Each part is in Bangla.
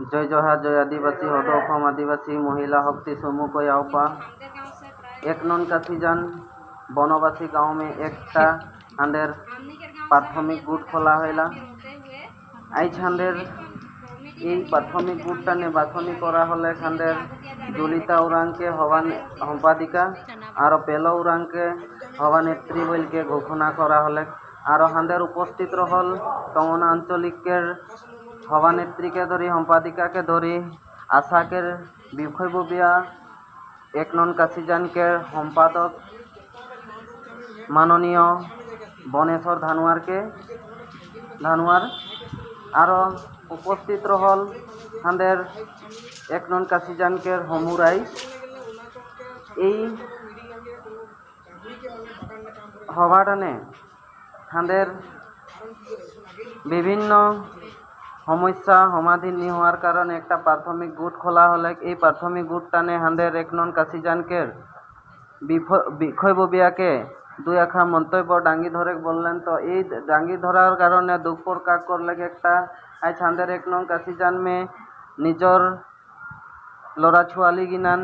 জয় জহা জয় আদিবাসী সদ অসম আদিবাসী, মহিলা শক্তি চমুকৈ আওপা এক নন কাঠিজান বনবাসী গাঁওমে একটা হাণ্ডের প্রাথমিক গুট খোলা হইলা। আইজ হাণ্ডের এই প্রাথমিক গুটটা নির্বাচনী করা হলে খান্ডের জুলিতা উরাংকে হবা সম্পাদিকা আর পেল উরাংকে হবা বলকে ঘোষণা করা হলে। আর হাণ্ডের উপস্থিত রহল কমনা আঞ্চলিকের সভানেত্রীকে ধরি সম্পাদিকাকে ধরি, আশাকের বিষয়ববীয়া এক নন কাছিজানকে সম্পাদক মাননীয় বনেশ্বর ধানুয়ারকে, ধানুয়ার আরও উপস্থিত রহল হাঁদের এক নন কাছিজানকে হমুরাই। এই সভাটানে হাঁদের বিভিন্ন সমস্যা সমাধান নি হওয়ার কারণে একটা প্রাথমিক গুট খোলা হলে এই প্রাথমিক গুটটানে হাঁদের এক নন কাছিজানকের বিফ- বিষয়ববীয়াকে দুই এখা মন্তব্য ডাঙ্গি ধরে বললেন, তো এই ডাঙ্গি ধরার কারণে দুঃখ প্রকাশ করলে একটা আজ হাঁদের এক নং কাছিজান মে নিজর ল'ৰা ছোৱালীগিনান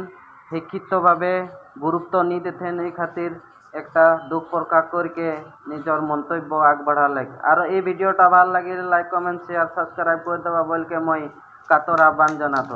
শিক্ষিতভাৱে গুৰুত্ব নি এই খাতির একটা দুঃখ প্রকাশ করিকে নিজের মন্তব্য আগবাড়ালে আর এই ভিডিওটা ভালো লাগিলে লাইক কমেন্ট শেয়ার সাবস্ক্রাইব করে দেওয়া বলকে মই কাতর আহ্বান জানাতো